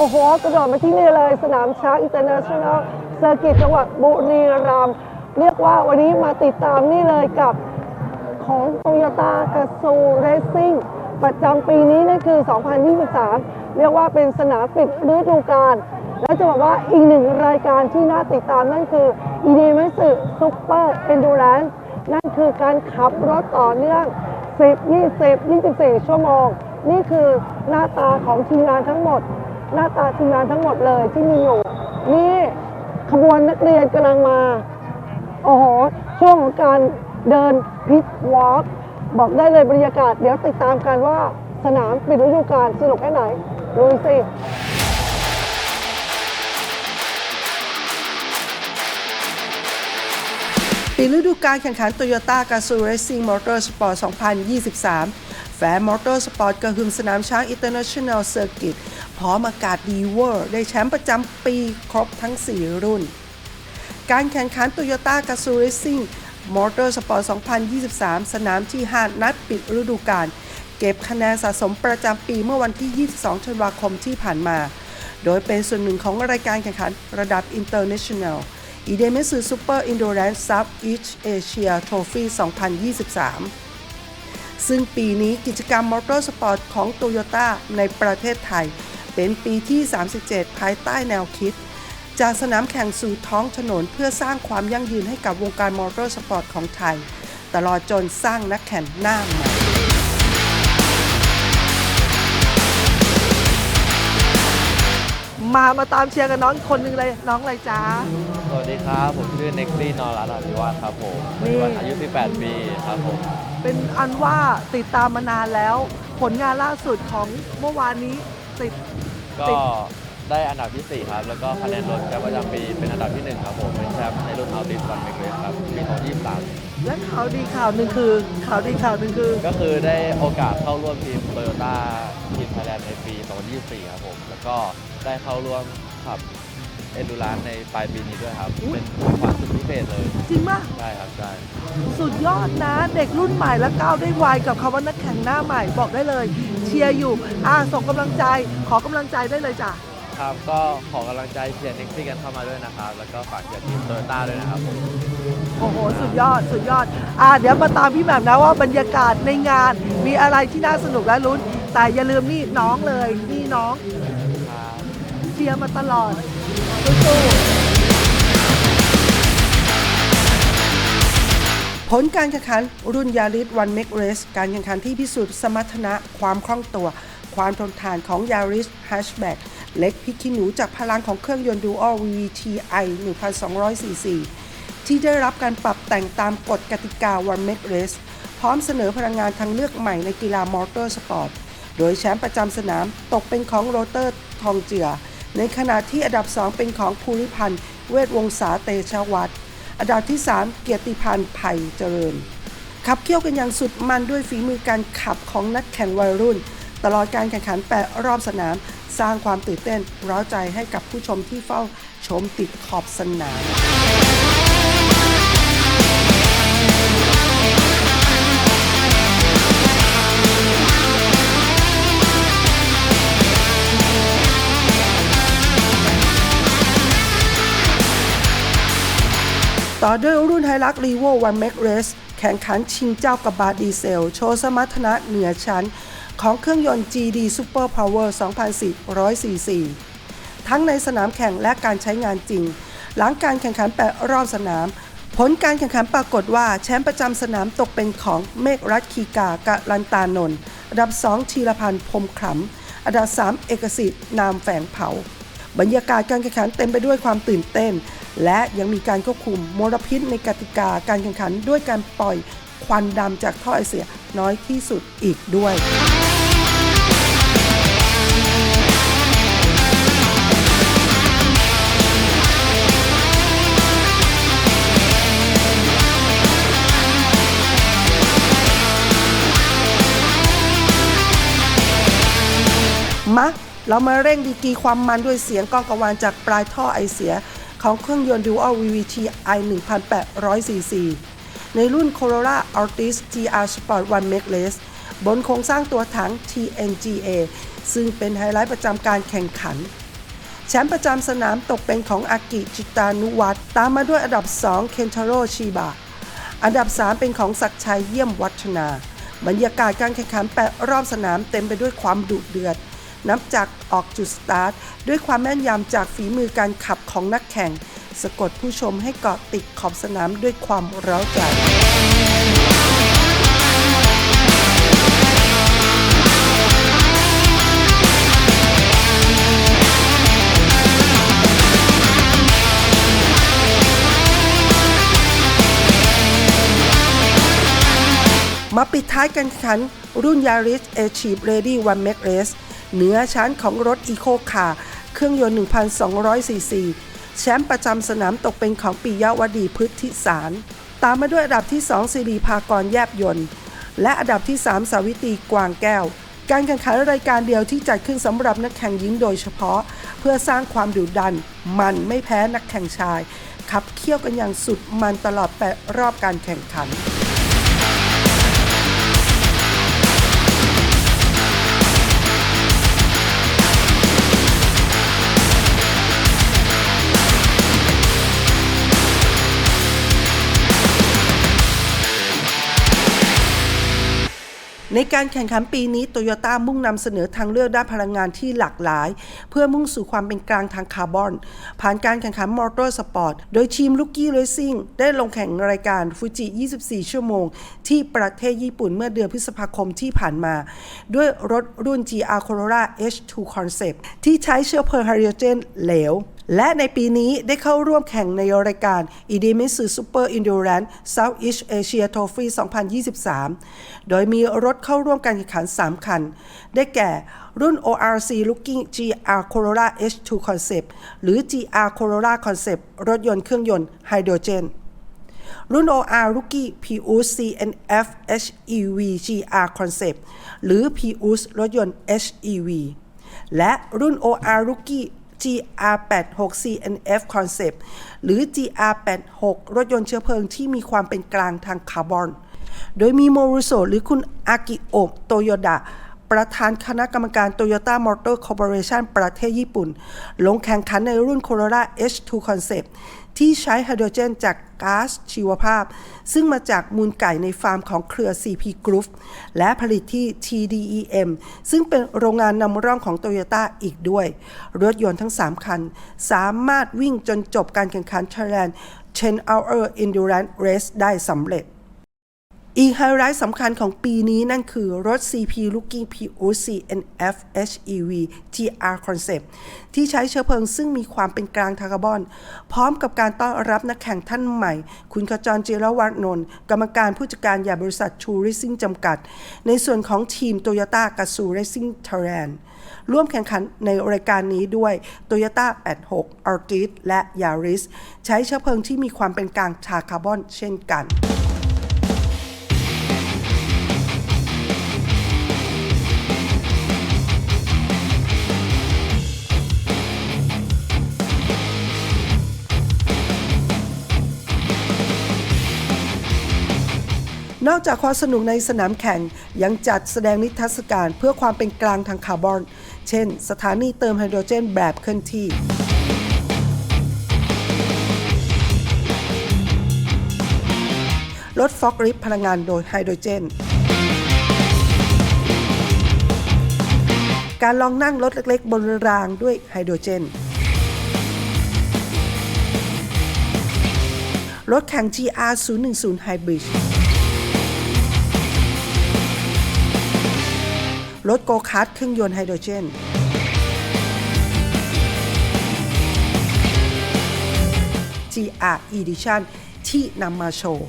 โอ้โห กระโดดมาที่นี่เลยสนามช้างอินเตอร์เนชั่นแนลเซอร์กิตจังหวัดบุรีรัมย์เรียกว่าวันนี้มาติดตามนี่เลยกับของโตโยต้ากระซูเรซิ่งประจำปีนี้นั่นคือ 2023 เรียกว่าเป็นสนามปิดฤดูกาลแล้วจะบอกว่าอีกหนึ่งรายการที่น่าติดตามนั่นคืออีดีมัสึซุปเปอร์เอนดูแรนซ์นั่นคือการขับรถต่อเนื่อง 10 20 24 ชั่วโมง นี่คือหน้าตาของทีมงานทั้งหมด หน้าตาทีมงานทั้งหมดเลยที่มีอยู่ นี่ขบวนนักเรียนกำลังมา โอ้โห ช่วงของการเดินพิทวอล์กบอกได้เลยบรรยากาศ เดี๋ยวติดตามกันว่าสนามปิดฤดูกาลสนุกแค่ไหนดูสิปีฤดูกาลแข่งขัน Toyota g a z o o Racing Motorsport 2023 แฟนมอเตอร์สปอร์ตกระหึ่มสนามช้าง International Circuit พร้อมอากาศดีเวอร์ ได้แชมป์ประจำปีครบทั้ง 4 รุ่น การแข่งขัน Toyota g a z o o Racing Motorsport 2023 สนามที่ 5 นัดปิดฤดูกาลเก็บคะแนนสะสมประจำปีเมื่อวันที่ 22 ธันวาคมที่ผ่านมา โดยเป็นส่วนหนึ่งของรายการแข่งขันระดับ International อีเดมิสึ Super Endurance Southeast Asia Trophy 2023 ซึ่งปีนี้กิจกรรมมอเตอร์สปอร์ตของโตโยต้าในประเทศไทย เป็นปีที่ 37 ภายใต้แนวคิด จากสนามแข่งสู่ท้องถนนเพื่อสร้างความยั่งยืนให้กับวงการมอเตอร์สปอร์ตของไทย ตลอดจนสร้างนักแข่งหน้าใหม่มามาตามเชียร์กันน้องอีกคนหนึ่งเลยน้องอะไรจ้า สวัสดีครับ ผมชื่อเน็กซี่นอรัตน์อภิวัฒน์ครับผมนี่ปัจจุบันอายุ 18 ปีครับผม เป็นอันว่าติดตามมานานแล้ว ผลงานล่าสุดของเมื่อวานนี้ติด ก็ติด ได้อันดับที่ 4 ครับ แล้วก็คะแนนรถแชมป์ประจำปีเป็นอันดับที่ 1 ครับผม เป็นแชมป์ในรุ่นอัลติสวันเมกเรสครับปี2023 และข่าวดีข่าวหนึ่งคือ ข่าวดีข่าวหนึ่งคือ ก็คือได้โอกาสเข้าร่วมทีมโตโยต้าทีมไทยแลนด์ในปี 2024 ครับผม แล้วก็ได้เข้าร่วมขับเอนดูรานในปลายปีนี้ด้วยครับ เป็นความสุดพิเศษเลย จริงปะใช่ครับใช่ สุดยอดนะเด็กรุ่นใหม่และก้าวได้ไวกับคำว่านักแข่งหน้าใหม่บอกได้เลย เชียร์อยู่อ่าส่งกำลังใจขอกำลังใจได้เลยจ้ะครับก็ขอกำลังใจเชียร์เน็กซี่กันเข้ามาด้วยนะครับ แล้วก็ฝากเชียร์ทีมโตโยต้าด้วยนะครับผมโอ้โห สุดยอด สุดยอด อ่า เดี๋ยวมาตามพี่แหม่มนะว่าบรรยากาศในงานมีอะไรที่น่าสนุกและลุ้น แต่อย่าลืมนี่น้องเลย นี่น้องครับเชียร์มาตลอดสู้ ผลการแข่งขันรุ่นยาริสวันเมกเรสการแข่งขันที่พิสูจน์สมรรถนะความคล่องตัว ความทนทานของยาริสแฮชแบ็กเล็กพิกขี้หนูจากพลังของเครื่องยนต์ Dual VTI 1,200 cc ที่ได้รับการปรับแต่งตามกฎกติกา One Make Race พร้อมเสนอพลังงานทางเลือกใหม่ในกีฬามอเตอร์สปอร์ต โดยแชมป์ประจำสนามตกเป็นของโรเตอร์ทองเจือ ในขณะที่อันดับ 2 เป็นของภูริพันธ์ เวทวงศาเตชะวัฒน์ อันดับที่ 3 เกียรติพันธ์ไผ่เจริญ ขับเคี่ยวกันอย่างสุดมันด้วยฝีมือการขับของนักแข่งวัยรุ่น ตลอดการแข่งขัน 8 รอบสนาม สร้างความตื่นเต้นร้าวใจให้กับผู้ชมที่เฝ้าชมติดขอบสนาม อด้วยรุ่นไฮรักรีโววันแม็กเรสแข่งขันชิงเจ้ากับบาดีเซล โชว์สมรรถนะเหนือชั้น ของเครื่องยนต์ GD Super Power 2,400 cc ทั้งในสนามแข่งและการใช้งานจริง หลังการแข่งขันแปดรอบสนาม ผลการแข่งขันปรากฏว่าแชมป์ประจำสนามตกเป็นของเมฆรัตคีกากะลันตานนท์อันดับ2ธีรพันธ์พรมขำอันดับ 3 เอกสิทธิ์นามแฝงเผา บรรยากาศการแข่งขันเต็มไปด้วยความตื่นเต้น และยังมีการควบคุมมลพิษในกติกาการแข่งขันด้วยการปล่อยควันดำจากท่อไอเสียน้อยที่สุดอีกด้วยมาเรามาเร่งดีกีความมันด้วยเสียงก้องกังวานจากปลายท่อไอเสีย ของเครื่องยนต์ Dual VVT i 1,800 cc ในรุ่น Corolla Altis GR Sport One Make Race บนโครงสร้างตัวถัง TNGA ซึ่งเป็นไฮไลท์ประจำการแข่งขัน แชมป์ประจำสนามตกเป็นของอากิจิตานุวัตตามมาด้วยอันดับ 2 เคนทาโรชิบะ อันดับ 3 เป็นของศักชัยเยี่ยมวัฒนา บรรยากาศการแข่งขันแปดรอบสนามเต็มไปด้วยความดุเดือด นับจากออกจุดสตาร์ทด้วยความแม่นยำจากฝีมือการขับของนักแข่ง สะกดผู้ชมให้เกาะติดขอบสนามด้วยความเร้าใจมาปิดท้ายกันขันรุ่นยาริสเอชีพเรดี้วัน เหนือชั้นของรถอีโคคาร์เครื่องยนต์ 1,200ซีซีแชมป์ประจำสนามตกเป็นของปิยวดีพฤทธิสาร ตามมาด้วยอันดับที่ 2สิริภากรแยบยนต์ และอันดับที่ 3 สาวิตรีกวางแก้ว การแข่งขันรายการเดียวที่จัดขึ้นสำหรับนักแข่งหญิงโดยเฉพาะ เพื่อสร้างความดุดัน มันไม่แพ้นักแข่งชายขับเคี่ยวกันอย่างสุดมันตลอดแปดรอบการแข่งขัน ในการแข่งขันปีนี้โตโยต้ามุ่งนำเสนอทางเลือกด้านพลังงานที่หลากหลาย เพื่อมุ่งสู่ความเป็นกลางทางคาร์บอน ผ่านการแข่งขันมอเตอร์สปอร์ต โดยทีมลูกกี้เรซิ่งได้ลงแข่งรายการฟูจิ 24 ชั่วโมง ที่ประเทศญี่ปุ่นเมื่อเดือนพฤษภาคมที่ผ่านมา ด้วยรถรุ่น GR Corolla H2 Concept ที่ใช้เชื้อเพลิงไฮโดรเจนเหลว และในปีนี้ได้เข้าร่วมแข่งในรายการ i d m i t s u Super Endurance Southeast Asia Trophy 2023 โดยมีรถเข้าร่วมการแข่งขัน 3 คัน ได้แก่รุ่น ORC Looking GR Corolla H2 Concept หรือ GR Corolla Concept รถยนต์เครื่องยนต์ไฮโดรเจนรุ่น OR Rookie Prius CNF HEV GR Concept หรือ Prius รถยนต์ HEV และรุ่น OR Rookie GR86 CNF Concept หรือ GR86 รถยนต์เชื้อเพลิงที่มีความเป็นกลางทางคาร์บอน โดยมีโมรุโซหรือคุณอากิโอะโตโยดะ ประธานคณะกรรมการ Toyota Motor Corporation ประเทศญี่ปุ่น ลงแข่งขันในรุ่น Corolla H2 Concept ที่ใช้ไฮโดรเจนจากก๊าซชีวภาพ ซึ่งมาจากมูลไก่ในฟาร์มของเครือ CP Group และผลิตที่ TDEM ซึ่งเป็นโรงงานนำร่องของ Toyota อีกด้วย รถยนต์ทั้ง 3 คัน สามารถวิ่งจนจบการแข่งขัน Thailand 10 Hour Endurance Race ได้สำเร็จ อีกไฮไลท์สำคัญของปีนี้นั่นคือรถ CP Looking POC NF HEV GR Concept ที่ใช้เชื้อเพลิงซึ่งมีความเป็นกลางทางคาร์บอน พร้อมกับการต้อนรับนักแข่งท่านใหม่ คุณขจรจิรวัฒนนท์กรรมการผู้จัดการใหญ่บริษัทชูริซิ่งจำกัด ในส่วนของทีม Toyota g a z o o Racing Thailand ร่วมแข่งขันในรายการนี้ด้วย Toyota 86 Altis และ Yaris ใช้เชื้อเพลิงที่มีความเป็นกลางทางคาร์บอนเช่นกัน นอกจากความสนุกในสนามแข่ง ยังจัดแสดงนิทรรศการเพื่อความเป็นกลางทางคาร์บอน เช่น สถานีเติมไฮโดรเจนแบบเคลื่อนที่รถฟอกลิฟพลังงานโดยไฮโดรเจน การลองนั่งรถเล็กๆ บนรางด้วยไฮโดรเจน รถแข่ง GR 010 Hybrid รถโกคาร์ทเครื่องยนต์ไฮโดรเจน GR Edition ที่นำมาโชว์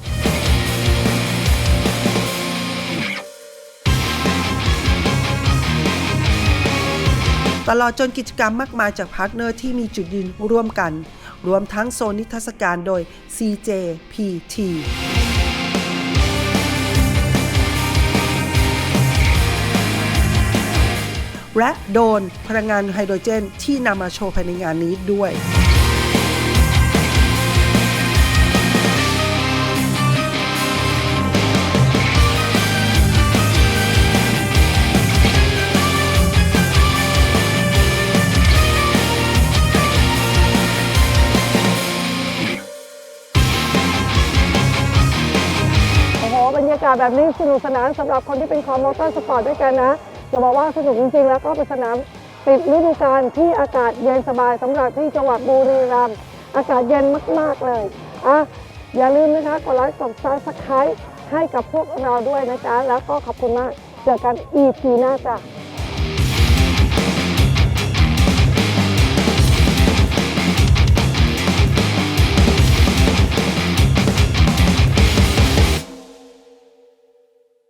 ตลอดจนกิจกรรมมากมายจากพาร์ทเนอร์ที่มีจุดยืนร่วมกัน รวมทั้งโซนนิทรรศการโดย CJPT และโดนพลังงานไฮโดรเจนที่นำมาโชว์ภายในงานนี้ด้วยากาศแบบนี้สนุกสนานสำหรับคนที่เป็นคอมมอเตอร์สปอร์ตด้วยกันนะ จะบอกว่าสนุกจริงๆ แล้วก็เป็นสนามปิดฤดูกาลที่อากาศเย็นสบายสำหรับที่จังหวัดบุรีรัมย์อากาศเย็นมากๆเลยอะอย่าลืมนะคะกดไลค์กดซับสไครต์ให้กับพวกเราด้วยนะจ๊ะแล้วก็ขอบคุณมากเจอกันอีกทีหน้าจ้ะ